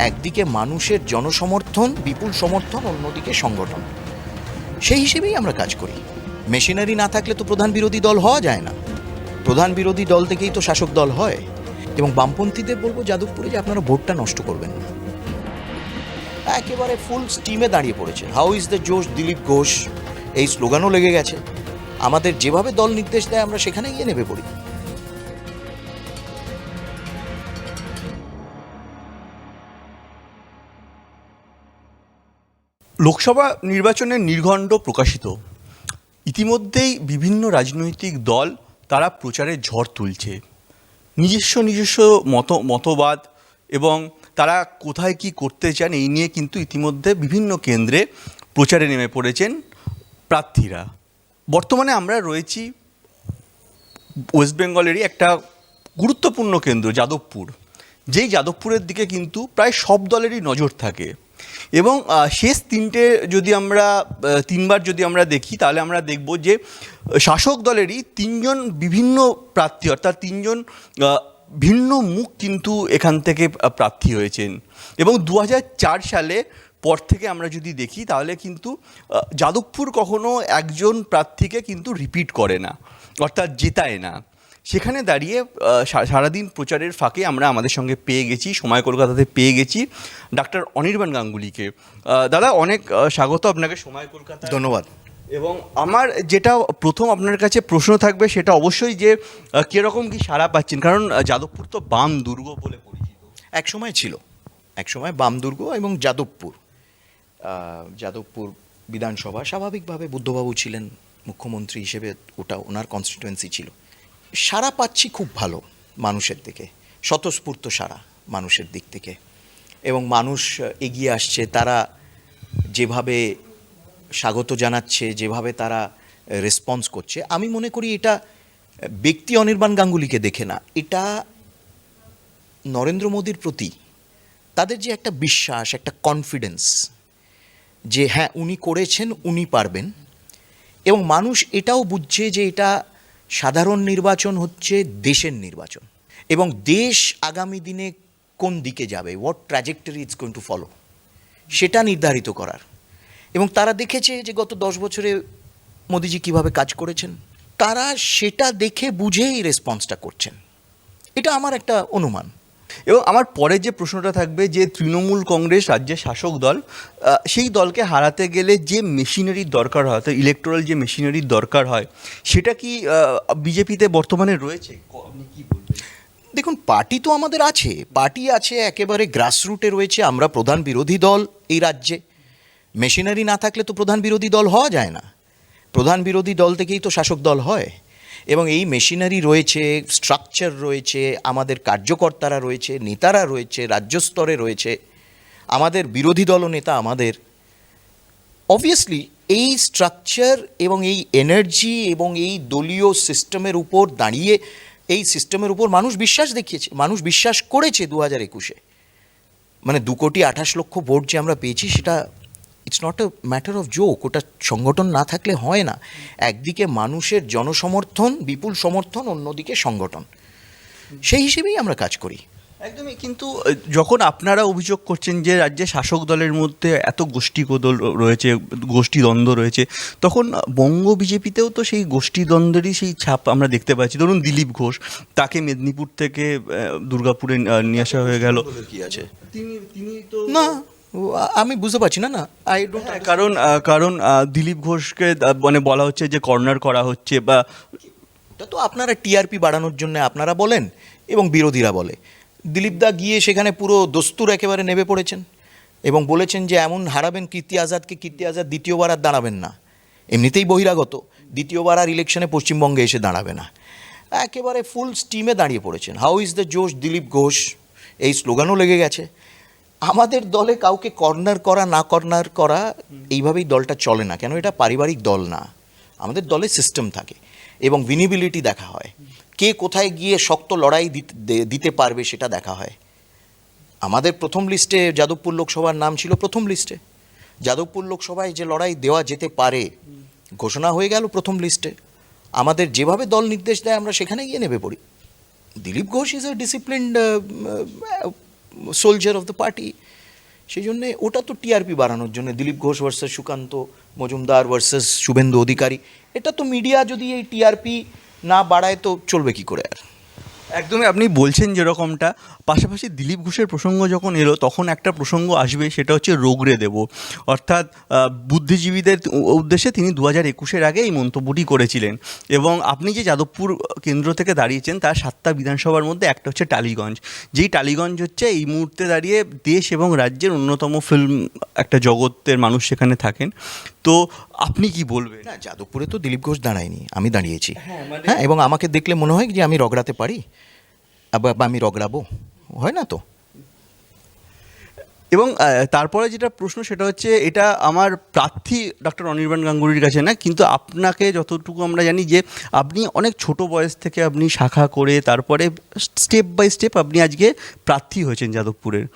একদিকে মানুষের জনসমর্থন, বিপুল সমর্থন, অন্যদিকে সংগঠন। সেই হিসেবেই আমরা কাজ করি। মেশিনারি না থাকলে তো প্রধান বিরোধী দল হওয়া যায় না। প্রধান বিরোধী দল থেকেই তো শাসক দল হয়। এবং বামপন্থীদের বলব, যাদবপুরে যে আপনারা ভোটটা নষ্ট করবেন না। একেবারে ফুল স্টিমে দাঁড়িয়ে পড়েছে হাউ ইজ দ্য জোশ দিলীপ ঘোষ এই স্লোগানও লেগে গেছে। আমাদের যেভাবে দল নির্দেশ দেয়, আমরা সেখানে গিয়ে নেমে পড়ি। লোকসভা নির্বাচনের নির্ঘণ্ড প্রকাশিত। ইতিমধ্যেই বিভিন্ন রাজনৈতিক দল তারা প্রচারের ঝড় তুলছে। নিজস্ব নিজস্ব মত, মতবাদ এবং তারা কোথায় কি করতে চান এই নিয়ে কিন্তু ইতিমধ্যে বিভিন্ন কেন্দ্রে প্রচারে নেমে পড়েছেন প্রার্থীরা। বর্তমানে আমরা রয়েছি ওয়েস্ট বেঙ্গলেরই একটা গুরুত্বপূর্ণ কেন্দ্র, যাদবপুর। যেই যাদবপুরের দিকে কিন্তু প্রায় সব দলেরই নজর থাকে। এবং শেষ তিনটে যদি আমরা তিনবার যদি আমরা দেখি, তাহলে আমরা দেখব যে শাসক দলেরই তিনজন বিভিন্ন প্রার্থী, অর্থাৎ তিনজন ভিন্ন মুখ কিন্তু এখান থেকে প্রার্থী হয়েছেন। এবং দু হাজার চার সালে পর থেকে আমরা যদি দেখি, তাহলে কিন্তু যাদবপুর কখনো একজন প্রার্থীকে কিন্তু রিপিট করে না, অর্থাৎ জেতায় না। সেখানে দাঁড়িয়ে সারাদিন প্রচারের ফাঁকে আমরা আমাদের সঙ্গে পেয়ে গেছি সময় কলকাতাতে পেয়ে গেছি ডাক্তার অনির্বাণ গাঙ্গুলিকে। দাদা অনেক স্বাগত আপনাকে সময় কলকাতা ধন্যবাদ। এবং আমার যেটা প্রথম আপনার কাছে প্রশ্ন থাকবে সেটা অবশ্যই যে কীরকম কি সাড়া পাচ্ছেন? কারণ যাদবপুর তো বাম দুর্গ বলে পরিচিত। এক সময় ছিল। এক সময় বাম দুর্গ এবং যাদবপুর। যাদবপুর বিধানসভা স্বাভাবিকভাবে বুদ্ধবাবু ছিলেন মুখ্যমন্ত্রী হিসেবে ওটা ওনার কনস্টিটুয়েন্সি ছিল। সারা পাচ্ছি খুব ভালো মানুষের দিকে, স্বতঃস্ফূর্ত সারা মানুষের দিক থেকে। এবং মানুষ এগিয়ে আসছে, তারা যেভাবে স্বাগত জানাচ্ছে, যেভাবে তারা রেসপন্স করছে, আমি মনে করি এটা ব্যক্তি অনির্বাণ গাঙ্গুলিকে দেখে না, এটা নরেন্দ্র মোদীর প্রতি তাদের যে একটা বিশ্বাস, একটা কনফিডেন্স যে হ্যাঁ উনি করেছেন, উনি পারবেন। এবং মানুষ এটাও বুঝছে যে এটা সাধারণ নির্বাচন হচ্ছে দেশের নির্বাচন। এবং দেশ আগামী দিনে কোন দিকে যাবে what trajectory it's going to follow সেটা নির্ধারিত করার। এবং তারা দেখেছে যে গত দশ বছরে মোদিজি কীভাবে কাজ করেছেন, তারা সেটা দেখে বুঝেই রেসপন্সটা করছেন। এটা আমার একটা অনুমান। এবং আমার পরে যে প্রশ্নটা থাকবে যে তৃণমূল কংগ্রেস রাজ্যের শাসক দল সেই দলকে হারাতে গেলে যে মেশিনারির দরকার হয়, অর্থাৎ ইলেকট্রাল যে মেশিনারির দরকার হয়, সেটা কি বিজেপিতে বর্তমানে রয়েছে? আপনি কি বলবেন? দেখুন, পার্টি তো আমাদের আছে। পার্টি আছে, একেবারে গ্রাসরুটে রয়েছে। আমরা প্রধান বিরোধী দল এই রাজ্যে। মেশিনারি না থাকলে তো প্রধান বিরোধী দল হওয়া যায় না। প্রধান বিরোধী দল থেকেই তো শাসক দল হয়। এবং এই মেশিনারি রয়েছে স্ট্রাকচার রয়েছে, আমাদের কার্যকর্তারা রয়েছে, নেতারা রয়েছে, রাজ্য স্তরে রয়েছে, আমাদের বিরোধী দল নেতা আমাদের। অবভিয়াসলি এই স্ট্রাকচার এবং এই এনার্জি এবং এই দলীয় সিস্টেমের উপর দাঁড়িয়ে, এই সিস্টেমের উপর মানুষ বিশ্বাস দেখিয়েছে, মানুষ বিশ্বাস করেছে দু হাজার একুশে। মানে দু কোটি আঠাশ লক্ষ ভোট যে আমরা পেয়েছি, সেটা it's not a matter of joke ওটা সংগঠন না থাকলে হয় না। একদিকে মানুষের জনসমর্থন বিপুল সমর্থন অন্যদিকে সংগঠন। সেই হিসেবেই আমরা কাজ করি। একদমই কিন্তু যখন আপনারা অভিযোগ করছেন যে রাজ্যে শাসক দলের মধ্যে এত গোষ্ঠী কোদল রয়েছে গোষ্ঠী দ্বন্দ্ব রয়েছে তখন বঙ্গ বিজেপিতেও তো সেই গোষ্ঠী দ্বন্দ্বেরই সেই ছাপ আমরা দেখতে পাচ্ছি। ধরুন দিলীপ ঘোষ তাকে মেদিনীপুর থেকে দুর্গাপুরে নিয়ে আসা হয়ে গেল। কি আছে? তিনি তিনি তো না। আমি বুঝতে পারছি না না। আই ডোন্ট হ্যাঁ, কারণ কারণ দিলীপ ঘোষকে মানে বলা হচ্ছে যে কর্নার করা হচ্ছে বা তো আপনারা টিআরপি বাড়ানোর জন্য আপনারা বলেন এবং বিরোধীরা বলে। দিলীপদা গিয়ে সেখানে পুরো দস্তুর একেবারে নেমে পড়েছেন এবং বলেছেন যে এমন হারাবেন কীর্তি আজাদকে কীর্তি আজাদ দ্বিতীয়বার আর দাঁড়াবেন না। এমনিতেই বহিরাগত দ্বিতীয়বার আর ইলেকশনে পশ্চিমবঙ্গে এসে দাঁড়াবে না। একেবারে ফুল স্টিমে দাঁড়িয়ে পড়েছেন। হাউ ইজ দ্য জোশ দিলীপ ঘোষ? এই স্লোগানও লেগে গেছে। আমাদের দলে কাউকে কর্নার করা না কর্নার করা এইভাবেই দলটা চলে না। কেন? এটা পারিবারিক দল না। আমাদের দলে সিস্টেম থাকে এবং ভিনিবিলিটি দেখা হয়। কে কোথায় গিয়ে শক্ত লড়াই দিতে- পারবে সেটা দেখা হয়। আমাদের প্রথম লিস্টে যাদবপুর লোকসভার নাম ছিল প্রথম লিস্টে যাদবপুর লোকসভায় যে লড়াই দেওয়া যেতে পারে ঘোষণা হয়ে গেল প্রথম লিস্টে আমাদের যেভাবে দল নির্দেশ দেয় আমরা সেখানে গিয়ে নেবে পড়ি। Dilip Ghosh is a disciplined soldier of the party সেই জন্যে ওটা তো টিআরপি বাড়ানোর জন্য। Dilip Ghosh versus Sukanta, Majumdar versus Suvendu Adhikari. এটা তো মিডিয়া যদি এই টিআরপি না বাড়ায় তো চলবে কি করে আর? একদমই আপনি বলছেন যেরকমটা। পাশাপাশি দিলীপ ঘোষের প্রসঙ্গ যখন এলো, তখন একটা প্রসঙ্গ আসবে, সেটা হচ্ছে রোগরে দেব। অর্থাৎ বুদ্ধিজীবীদের উদ্দেশ্যে তিনি দু হাজার একুশের আগে এই মন্তব্যটি করেছিলেন। এবং আপনি যে যাদবপুর কেন্দ্র থেকে দাঁড়িয়েছেন, তার সাতটা বিধানসভার মধ্যে একটা হচ্ছে টালিগঞ্জ। যেই টালিগঞ্জ হচ্ছে, এই মুহূর্তে দাঁড়িয়ে দেশ এবং রাজ্যের অন্যতম ফিল্ম একটা জগতের মানুষ সেখানে থাকেন। তো আপনি কি বলবেন? না যাদবপুরে তো দিলীপ ঘোষ দাঁড়ায়নি আমি দাঁড়িয়েছি। হ্যাঁ, মানে- হ্যাঁ এবং আমাকে দেখলে মনে হয় যে আমি রগড়াতে পারি। আবার আমি রগড়াবো। হয় না তো? এবং তারপরে যেটা প্রশ্ন সেটা হচ্ছে, এটা আমার প্রার্থী ডক্টর অনির্বাণ গাঙ্গুলির কাছে না, কিন্তু আপনাকে যতটুকু আমরা জানি যে, আপনি অনেক ছোট বয়স থেকে আপনি শাখা করে, তারপরে স্টেপ বাই স্টেপ আপনি আজকে প্রার্থী হয়েছেন যাদবপুরের।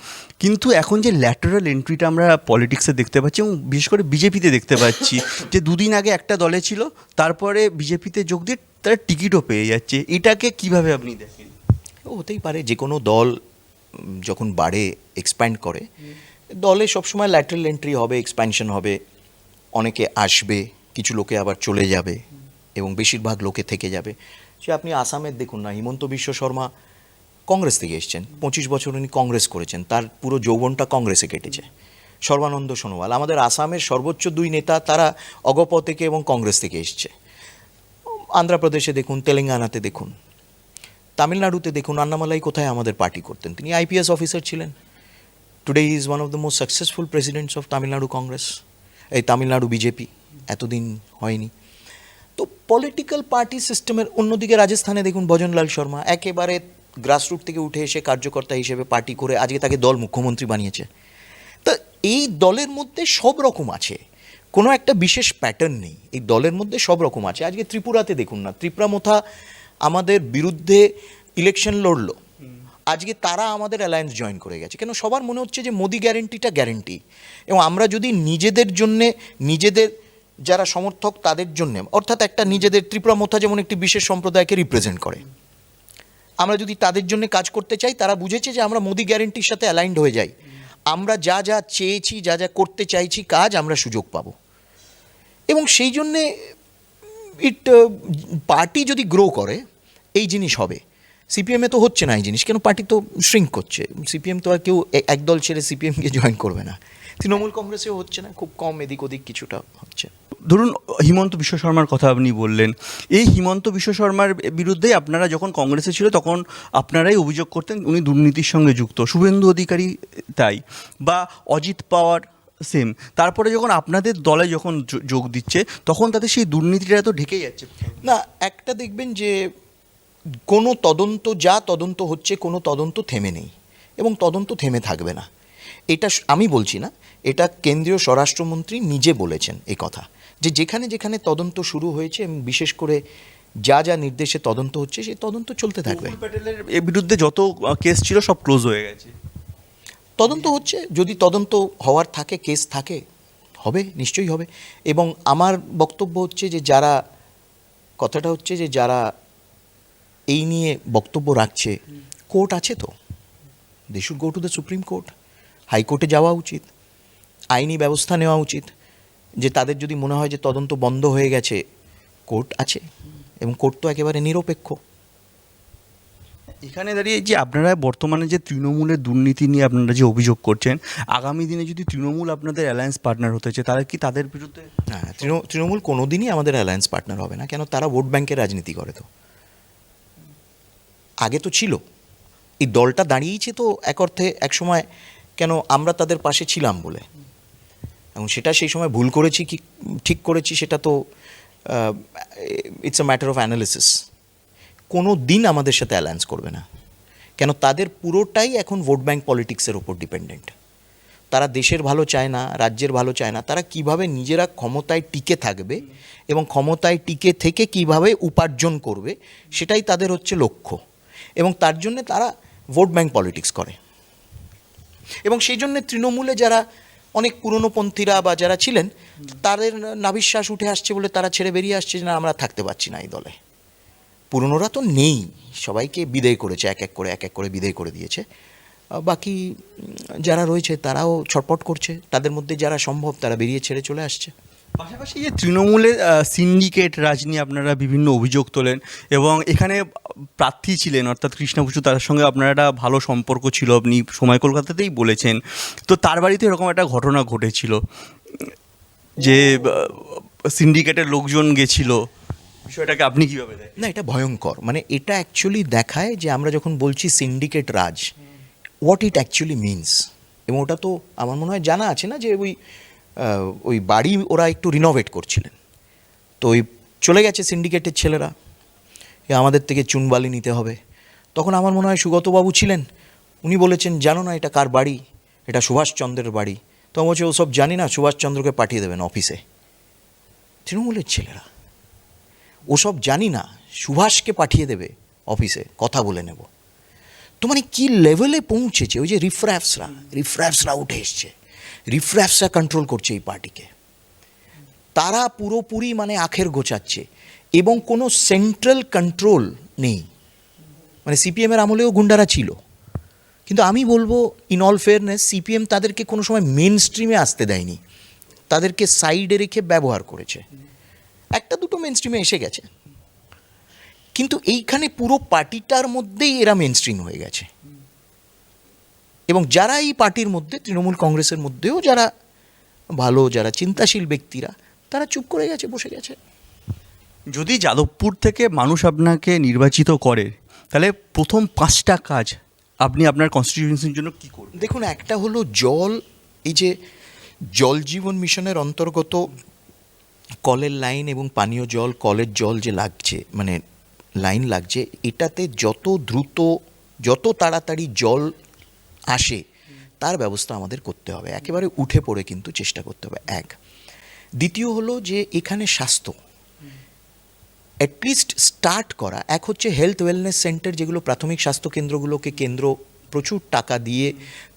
কিন্তু এখন যে ল্যাটারাল এন্ট্রিটা আমরা পলিটিক্সে দেখতে পাচ্ছি এবং বিশেষ করে বিজেপিতে দেখতে পাচ্ছি, যে দুদিন আগে একটা দলে ছিল, তারপরে বিজেপিতে যোগ দিয়ে তারা টিকিটও পেয়ে যাচ্ছে, এটাকে কীভাবে আপনি দেখেন? হতেই পারে যে কোনো দল যখন বাড়ে এক্সপ্যান্ড করে, দলে সবসময় ল্যাটারাল এন্ট্রি হবে এক্সপ্যানশন হবে, অনেকে আসবে, কিছু লোকে আবার চলে যাবে এবং বেশিরভাগ লোকে থেকে যাবে। সে আপনি আসামের দেখুন না, হিমন্ত বিশ্ব শর্মা কংগ্রেস থেকে এসছেন, পঁচিশ বছর উনি কংগ্রেস করেছেন, তার পুরো যৌবনটা কংগ্রেসে কেটেছে। সর্বানন্দ সোনোয়াল, আমাদের আসামের সর্বোচ্চ দুই নেতা তারা অগপ থেকে এবং কংগ্রেস থেকে এসছে। আন্ধ্রপ্রদেশে দেখুন, তেলেঙ্গানাতে দেখুন তামিলনাড়ুতে দেখুন আন্নামালাই কোথায় আমাদের পার্টি করতেন। তিনি আইপিএস অফিসার ছিলেন। Today is one of the most successful presidents of Tamil Nadu Congress এই তামিলনাড়ু বিজেপি, এতদিন হয়নি। তো পলিটিক্যাল পার্টি সিস্টেমের অন্যদিকে রাজস্থানে দেখুন ভজনলাল শর্মা, একেবারে গ্রাসরুট থেকে উঠে এসে কার্যকর্তা হিসেবে পার্টি করে আজকে তাকে দল মুখ্যমন্ত্রী বানিয়েছে। তা এই দলের মধ্যে সব রকম আছে। কোনো একটা বিশেষ প্যাটার্ন নেই। এই দলের মধ্যে সব রকম আছে। আজকে ত্রিপুরাতে দেখুন না, ত্রিপুরা মোথা আমাদের বিরুদ্ধে ইলেকশন লড়লো। আজকে তারা আমাদের অ্যালায়েন্স জয়েন করে গেছে। কেন? সবার মনে হচ্ছে যে মোদি গ্যারেন্টিটা গ্যারেন্টি এবং আমরা যদি নিজেদের জন্যে, নিজেদের যারা সমর্থক তাদের জন্য, অর্থাৎ একটা নিজেদের ত্রিপুরা মোথা যেমন একটি বিশেষ সম্প্রদায়কে রিপ্রেজেন্ট করে, আমরা যদি তাদের জন্য কাজ করতে চাই, তারা বুঝেছে যে আমরা মোদি গ্যারেন্টির সাথে অ্যালাইন্ড হয়ে যাই। আমরা যা যা চেয়েছি, যা যা করতে চাইছি কাজ আমরা সুযোগ পাবো। এবং সেই জন্যে ইট পার্টি যদি গ্রো করে, এই জিনিস হবে। সিপিএমে তো হচ্ছে না এই জিনিস, কেন পার্টি তো শ্রিঙ্ক করছে। সিপিএম তো আর কেউ একদল ছেড়ে সিপিএমকে জয়েন করবে না। তৃণমূল কংগ্রেসেও হচ্ছে না, খুব কম এদিক ওদিক কিছুটা হচ্ছে। ধরুন, হিমন্ত বিশ্ব শর্মার কথা আপনি বললেন। এই হিমন্ত বিশ্ব শর্মার বিরুদ্ধে আপনারা যখন কংগ্রেসে ছিল, তখন আপনারাই অভিযোগ করতেন উনি দুর্নীতির সঙ্গে যুক্ত। শুভেন্দু অধিকারী তাই। বা অজিত পাওয়ার সেম তারপরে যখন আপনাদের দলে যখন যোগ দিচ্ছে তখন তাদের সেই দুর্নীতিটা তো ঢেকে যাচ্ছে। না একটা দেখবেন যে কোনো তদন্ত যা তদন্ত হচ্ছে কোনো তদন্ত থেমে নেই এবং তদন্ত থেমে থাকবে না। এটা আমি বলছি না এটা কেন্দ্রীয় স্বরাষ্ট্রমন্ত্রী নিজে বলেছেন এই কথা। যে যেখানে যেখানে তদন্ত শুরু হয়েছে এবং বিশেষ করে যা যা নির্দেশে তদন্ত হচ্ছে সেই তদন্ত চলতে থাকবে। প্যাটেলের বিরুদ্ধে যত কেস ছিল সব ক্লোজ হয়ে গেছে। তদন্ত হচ্ছে, যদি তদন্ত হওয়ার থাকে কেস থাকে, হবে, নিশ্চয়ই হবে। এবং আমার বক্তব্য হচ্ছে যে যারা, কথাটা হচ্ছে যে যারা এই নিয়ে বক্তব্য রাখছে, কোর্ট আছে তো? They should go to the supreme court হাইকোর্টে যাওয়া উচিত। আইনি ব্যবস্থা নেওয়া উচিত। যে তাদের যদি মনে হয় যে তদন্ত বন্ধ হয়ে গেছে, কোর্ট আছে। এবং কোর্ট তো একেবারে নিরপেক্ষ। এখানে দাঁড়িয়ে যে আপনারা বর্তমানে যে তৃণমূলের দুর্নীতি নিয়ে আপনারা যে অভিযোগ করছেন, আগামী দিনে যদি তৃণমূল আপনাদের অ্যালায়েন্স পার্টনার হতে চায়, তাহলে কি তাদের বিরুদ্ধে তৃণ- তৃণমূল কোনোদিনই আমাদের অ্যালায়েন্স পার্টনার হবে না, কেন তারা ভোট ব্যাংকের রাজনীতি করে তো। আগে তো ছিল। এই দলটা দাঁড়িয়েছে তো এক অর্থে, এক সময় কেন আমরা তাদের পাশে ছিলাম বলে। এবং সেটা সেই সময় ভুল করেছি কি, ঠিক করেছি সেটা তো it's a matter of analysis কোনো দিন আমাদের সাথে অ্যালায়েন্স করবে না। কেন তাদের পুরোটাই এখন ভোট ব্যাঙ্ক পলিটিক্সের ওপর ডিপেন্ডেন্ট তারা দেশের ভালো চায় না, রাজ্যের ভালো চায় না, তারা কীভাবে নিজেরা ক্ষমতায় টিকে থাকবে এবং ক্ষমতায় টিকে থেকে কীভাবে উপার্জন করবে, সেটাই তাদের হচ্ছে লক্ষ্য। এবং তার জন্য তারা ভোট ব্যাংক পলিটিক্স করে। এবং সেই জন্যে তৃণমূলে যারা অনেক পুরনোপন্থীরা বা যারা ছিলেন, তাদের নাবিশ্বাস উঠে আসছে বলে তারা ছেড়ে বেরিয়ে আসছে যে, না, আমরা থাকতে পারছি না এই দলে। পুরনোরা তো নেই। সবাইকে বিদায় করেছে, এক এক করে, এক এক করে বিদায় করে দিয়েছে। বাকি যারা রয়েছে তারাও ছটপট করছে। তাদের মধ্যে যারা সম্ভব তারা বেরিয়ে ছেড়ে চলে আসছে। পাশাপাশি যে তৃণমূলের সিন্ডিকেট রাজ নিয়ে আপনারা বিভিন্ন অভিযোগ তোলেন এবং এখানে প্রার্থী ছিলেন অর্থাৎ কৃষ্ণপুজো তার সঙ্গে আপনার একটা ভালো সম্পর্ক ছিল। আপনি সময় কলকাতাতেই বলেছেন। তো তার বাড়িতে এরকম একটা ঘটনা ঘটেছিল যে সিন্ডিকেটের লোকজন গেছিল। বিষয়টাকে আপনি কীভাবে দেখেন? না, এটা ভয়ঙ্কর। মানে এটা অ্যাকচুয়ালি দেখায় যে আমরা যখন বলছি syndicate raj what it actually means এবং ওটা তো আমার মনে হয় জানা আছে না যে ওই ওই বাড়ি ওরা একটু রিনোভেট করছিলেন। তো ওই চলে গেছে সিন্ডিকেটের ছেলেরা। আমাদের থেকে চুনবালি নিতে হবে। তখন আমার মনে হয় সুগতবাবু ছিলেন। উনি বলেছেন, জানো না এটা কার বাড়ি? এটা সুভাষচন্দ্রের বাড়ি। তো আমি বলছি ওসব জানি না সুভাষচন্দ্রকে পাঠিয়ে দেবেন অফিসে তৃণমূলের ছেলেরা। ওসব জানি না। সুভাষকে পাঠিয়ে দেবে অফিসে, কথা বলে নেব। তো মানে কী লেভেলে পৌঁছেছে? ওই যে রিফ্র্যাপসরা রিফ্র্যাপসরা উঠে এসছে। রিফ্র্যাপসরা কন্ট্রোল করছে এই পার্টিকে তারা পুরোপুরি মানে আখের গোছাচ্ছে এবং কোনো সেন্ট্রাল কন্ট্রোল নেই। মানে সিপিএমের আমলেও গুন্ডারা ছিল। কিন্তু আমি বলব ইন অল ফেয়ারনেস সিপিএম তাদেরকে কোনো সময় মেন স্ট্রিমে আসতে দেয়নি। তাদেরকে সাইডে রেখে ব্যবহার করেছে। একটা দুটো মেন স্ট্রিমে এসে গেছে। কিন্তু এইখানে পুরো পার্টিটার মধ্যেই এরা মেন স্ট্রিম হয়ে গেছে। এবং যারা এই পার্টির মধ্যে তৃণমূল কংগ্রেসের মধ্যেও যারা ভালো যারা চিন্তাশীল ব্যক্তিরা তারা চুপ করে গেছে বসে গেছে। যদি যাদবপুর থেকে মানুষ আপনাকে নির্বাচিত করে তাহলে প্রথম পাঁচটা কাজ আপনি আপনার কনস্টিটিউয়েন্সির জন্য কী করবেন? দেখুন একটা হলো জল এই যে জল জীবন মিশনের অন্তর্গত কলের লাইন এবং পানীয় জল, কলের জল যে লাগছে মানে লাইন লাগছে, এটাতে যত দ্রুত, যত তাড়াতাড়ি জল আসে, তার ব্যবস্থা আমাদের করতে হবে। একেবারে উঠে পড়ে কিন্তু চেষ্টা করতে হবে, এক। দ্বিতীয় হলো যে এখানে স্বাস্থ্য। অ্যাটলিস্ট স্টার্ট করা, এক হচ্ছে হেলথ ওয়েলনেস সেন্টার যেগুলো প্রাথমিক স্বাস্থ্য কেন্দ্রগুলোকে কেন্দ্র প্রচুর টাকা দিয়ে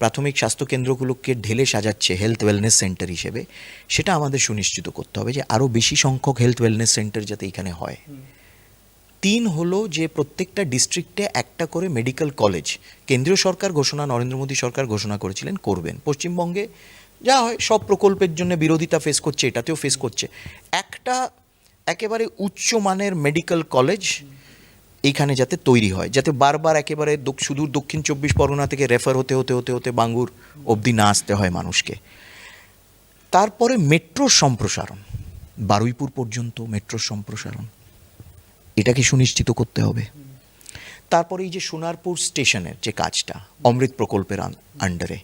প্রাথমিক স্বাস্থ্য কেন্দ্রগুলোকে ঢেলে সাজাচ্ছে হেলথ ওয়েলনেস সেন্টার হিসেবে, সেটা আমাদের সুনিশ্চিত করতে হবে যে আরও বেশি সংখ্যক হেলথ ওয়েলনেস সেন্টার যাতে এখানে হয়। তিন হলো যে প্রত্যেকটা ডিস্ট্রিক্টে একটা করে মেডিকেল কলেজ কেন্দ্রীয় সরকার ঘোষণা, নরেন্দ্র মোদী সরকার ঘোষণা করেছিলেন, করবেন। পশ্চিমবঙ্গে যা হয়, সব প্রকল্পের জন্য বিরোধিতা ফেস করছে, এটাতেও ফেস করছে। একটা একেবারে উচ্চমানের মেডিকেল কলেজ এইখানে যাতে তৈরি হয়, যাতে বারবার একেবারে সুদূর দক্ষিণ চব্বিশ পরগনা থেকে রেফার হতে হতে হতে হতে বাঙ্গুর অবধি না আসতে হয় মানুষকে। তারপরে মেট্রোর সম্প্রসারণ, বারুইপুর পর্যন্ত মেট্রোর সম্প্রসারণ। এটাকে সুনিশ্চিত করতে হবে? তারপরে এই যে সোনারপুর স্টেশনের যে কাজটা, অমৃত প্রকল্পের আন্ডারে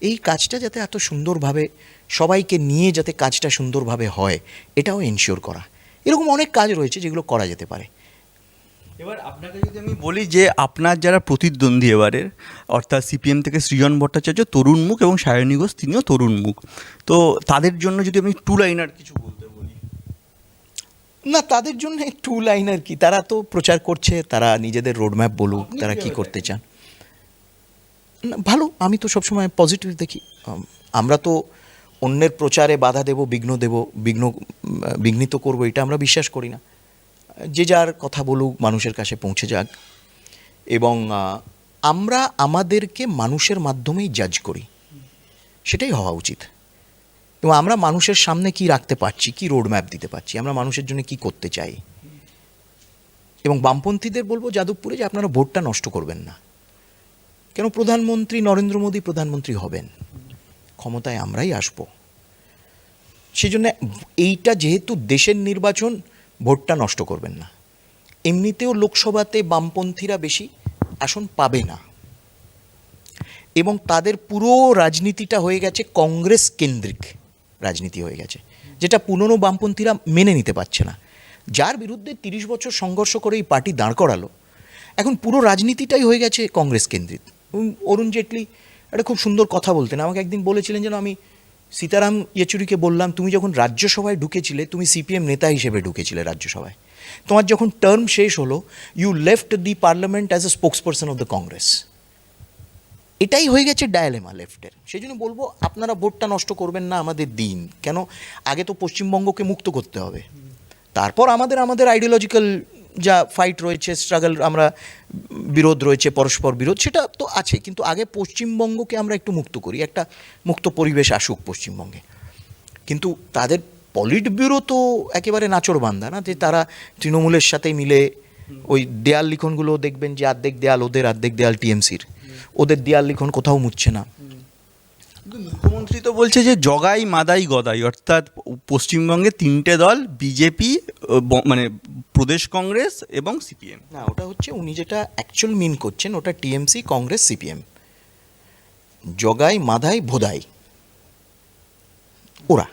এই কাজটা যাতে এত সুন্দরভাবে সবাইকে নিয়ে যাতে কাজটা সুন্দরভাবে হয়, এটাও এনশিওর করা। এরকম অনেক কাজ রয়েছে যেগুলো করা যেতে পারে। এবার আপনাকে যদি আমি বলি যে আপনার যারা প্রতিদ্বন্দ্বী এবারের অর্থাৎ সিপিএম থেকে সৃজন ভট্টাচার্য তরুণ মুখ এবং সায়নী ঘোষ তিনিও তরুণ মুখ। তো তাদের জন্য যদি আমি টু লাইনার কিছু বলতে বলি। না তাদের জন্য টু লাইনার কি? তারা তো প্রচার করছে তারা নিজেদের রোডম্যাপ বলুক তারা কি করতে চান? না ভালো আমি তো সবসময় পজিটিভ দেখি। আমরা তো অন্যের প্রচারে বাধা দেব বিঘ্ন দেব বিঘ্ন বিঘ্নিত করব এটা আমরা বিশ্বাস করি না। যে যার কথা বলুক মানুষের কাছে পৌঁছে যাক। এবং আমরা আমাদেরকে মানুষের মাধ্যমেই জাজ করি। সেটাই হওয়া উচিত। এবং আমরা মানুষের সামনে কি রাখতে পারছি, কি রোডম্যাপ দিতে পারছি, আমরা মানুষের জন্য কি করতে চাই। এবং বামপন্থীদের বলব, যাদবপুরে যে আপনারা ভোটটা নষ্ট করবেন না। কেন প্রধানমন্ত্রী নরেন্দ্র মোদী প্রধানমন্ত্রী হবেন? ক্ষমতায় আমরাই আসব। সেই জন্য এইটা যেহেতু দেশের নির্বাচন ভোটটা নষ্ট করবেন না। এমনিতেও লোকসভাতে বামপন্থীরা বেশি আসন পাবে না। এবং তাদের পুরো রাজনীতিটা হয়ে গেছে কংগ্রেস কেন্দ্রিক রাজনীতি হয়ে গেছে, যেটা পুরনো বামপন্থীরা মেনে নিতে পারছে না। যার বিরুদ্ধে তিরিশ বছর সংঘর্ষ করে এই পার্টি দাঁড় করালো, এখন পুরো রাজনীতিটাই হয়ে গেছে কংগ্রেস কেন্দ্রিক। অরুণ জেটলি একটা খুব সুন্দর কথা বলতেন। আমাকে একদিন বলেছিলেন যেন আমি সীতারাম ইয়েচুরিকে বললাম, তুমি যখন রাজ্যসভায় ঢুকেছিলে, তুমি সিপিএম নেতা হিসেবে ঢুকেছিলে রাজ্যসভায়। তোমার যখন টার্ম শেষ হলো you left the parliament as a spokesperson of the Congress এটাই হয়ে গেছে ডায়ালেমা লেফটের সেই জন্য বলব, আপনারা ভোটটা নষ্ট করবেন না আমাদের দিন। কেন? আগে তো পশ্চিমবঙ্গকে মুক্ত করতে হবে। তারপর আমাদের আমাদের আইডিওলজিক্যাল যা ফাইট রয়েছে স্ট্রাগল আমরা বিরোধ রয়েছে, পরস্পর বিরোধ, সেটা তো আছে কিন্তু আগে পশ্চিমবঙ্গকে আমরা একটু মুক্ত করি, একটা মুক্ত পরিবেশ আসুক পশ্চিমবঙ্গে। কিন্তু তাদের পলিট ব্যুরো তো একেবারে নাচড় বান্ধা না, যে তারা তৃণমূলের সাথে মিলে ওই দেয়াল লিখনগুলো দেখবেন যে অর্ধেক দেয়াল ওদের অর্ধেক দেয়াল টিএমসির। ওদের দেয়াল লিখন কোথাও মুচ্ছে না। মুখ্যমন্ত্রী তো বলছে যে জগাই, মাদাই, গদাই, অর্থাৎ পশ্চিমবঙ্গে তিনটে দল, বিজেপি মানে প্রদেশ কংগ্রেস এবং সিপিএম। না ওটা হচ্ছে উনি যেটা অ্যাকচুয়াল মিন করছেন ওটা টিএমসি কংগ্রেস সিপিএম। জগাই মাধাই ভোদাই। ওরা।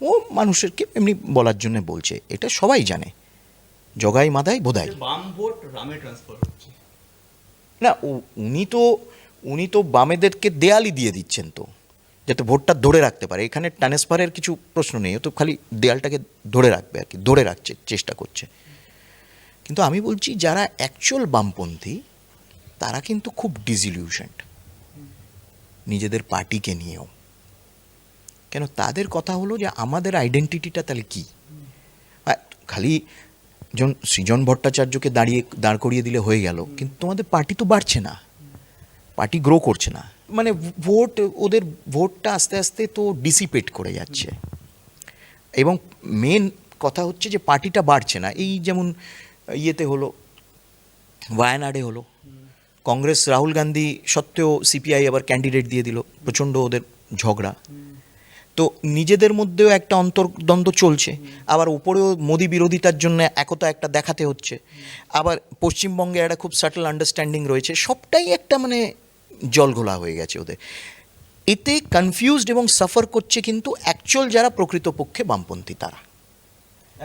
ও মানুষেরকে এমনি বলার জন্য বলছে। এটা সবাই জানে। জগাই মাধাই ভোদাই। বাম ভোট রামে ট্রান্সফার হচ্ছে। না উনি তো উনি তো বামেদেরকে দেয়ালই দিয়ে দিচ্ছেন তো যাতে ভোটটা ধরে রাখতে পারে। এখানে ট্রান্সফারের কিছু প্রশ্ন নেই ও তো খালি দেয়ালটাকে ধরে রাখবে আর কি ধরে রাখছে চেষ্টা করছে। কিন্তু আমি বলছি, যারা অ্যাকচুয়াল বামপন্থী, তারা কিন্তু খুব ডিজিলিউশনড নিজেদের পার্টিকে নিয়েও। কেন? তাদের কথা হলো যে, আমাদের আইডেন্টিটিটা তাহলে কী? খালি জন, সৃজন ভট্টাচার্যকে দাঁড়িয়ে, দাঁড় করিয়ে দিলে হয়ে গেল, কিন্তু তোমাদের পার্টি তো বাড়ছে না। পার্টি গ্রো করছে না। মানে ভোট, ওদের ভোটটা আস্তে আস্তে তো ডিসিপেট করে যাচ্ছে। এবং মেন কথা হচ্ছে যে, পার্টিটা বাড়ছে না। এই যেমন ইয়েতে হলো, ওয়ায়ানাডে হলো। কংগ্রেস রাহুল গান্ধী সত্ত্বেও সিপিআই আবার ক্যান্ডিডেট দিয়ে দিল, প্রচণ্ড ওদের ঝগড়া। তো নিজেদের মধ্যেও একটা অন্তর্দ্বন্দ্ব চলছে। আবার উপরেও মোদি বিরোধিতার জন্য একতা একটা দেখাতে হচ্ছে। আবার পশ্চিমবঙ্গে একটা খুব সাটল আন্ডারস্ট্যান্ডিং রয়েছে। সবটাই একটা মানে জলঘোলা হয়ে গেছে ওদের। এতে কনফিউজড এবং সাফার করছে কিন্তু অ্যাকচুয়াল যারা প্রকৃতপক্ষে বামপন্থী তারা।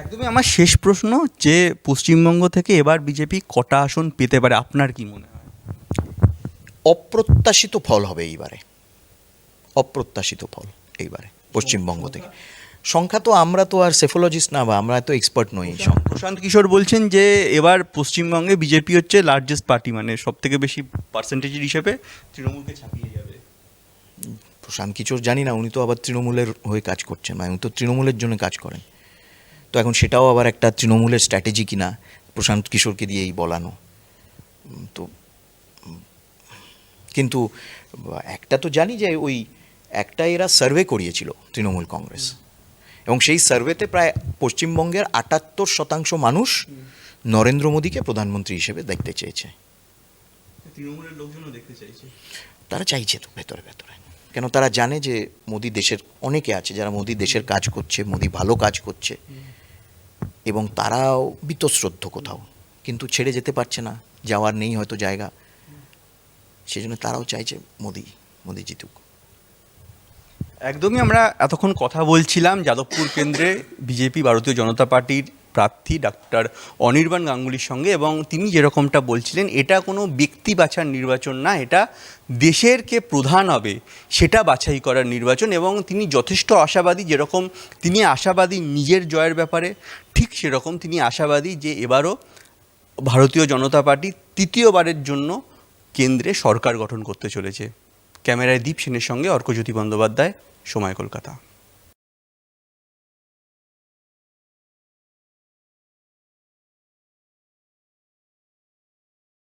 একদমই আমার শেষ প্রশ্ন যে পশ্চিমবঙ্গ থেকে এবার বিজেপি কটা আসন পেতে পারে আপনার কি মনে হয়? অপ্রত্যাশিত ফল হবে এইবারে। অপ্রত্যাশিত ফল এইবারে পশ্চিমবঙ্গ থেকে। সংখ্যা তো আমরা তো আর সেফোলজিস্ট না বা আমরা তো এক্সপার্ট নই প্রশান্ত কিশোর বলছেন যে এবার পশ্চিমবঙ্গে বিজেপি হচ্ছে লার্জেস্ট পার্টি মানে সব থেকে বেশি পার্সেন্টেজের হিসেবে তৃণমূলকে ছাপিয়ে যাবে। প্রশান্ত কিশোর জানি না উনি তো আবার তৃণমূলের হয়ে কাজ করছেন মানে উনি তো তৃণমূলের জন্য কাজ করেন। তো এখন সেটাও আবার একটা তৃণমূলের স্ট্র্যাটেজি কিনা প্রশান্ত কিশোরকে দিয়েই বলানো। তো কিন্তু একটা তো জানি যে ওই একটা এরা সার্ভে করিয়েছিল তৃণমূল কংগ্রেস। এবং সেই সার্ভেতে প্রায় পশ্চিমবঙ্গের আটাত্তর শতাংশ মানুষ নরেন্দ্র মোদীকে প্রধানমন্ত্রী হিসেবে দেখতে চেয়েছে। তৃণমূলের লোকজনও দেখতে চাইছে। তারা চাইছে তো ভেতরে ভেতরে। কেন তারা জানে যে মোদি দেশের অনেকে আছে যারা মোদি দেশের কাজ করছে মোদি ভালো কাজ করছে। এবং তারাও বীতশ্রদ্ধ কোথাও। কিন্তু ছেড়ে যেতে পারছে না, যাওয়ার নেই হয়তো জায়গা। সেজন্য তারাও চাইছে মোদি মোদি জিতুক। একদমই আমরা এতক্ষণ কথা বলছিলাম যাদবপুর কেন্দ্রে বিজেপি, ভারতীয় জনতা পার্টির প্রার্থী ডাক্তার অনির্বাণ গাঙ্গুলির সঙ্গে এবং তিনি যেরকমটা বলছিলেন, এটা কোনো ব্যক্তি বাছার নির্বাচন না, এটা দেশের কে প্রধান হবে সেটা বাছাই করার নির্বাচন এবং তিনি যথেষ্ট আশাবাদী যেরকম তিনি আশাবাদী নিজের জয়ের ব্যাপারে, ঠিক সেরকম তিনি আশাবাদী যে এবারও ভারতীয় জনতা পার্টি তৃতীয়বারের জন্য কেন্দ্রে সরকার গঠন করতে চলেছে। ক্যামেরায় দীপ সেনের সঙ্গে অর্কজ্যোতি বন্দ্যোপাধ্যায়, সময় কলকাতা।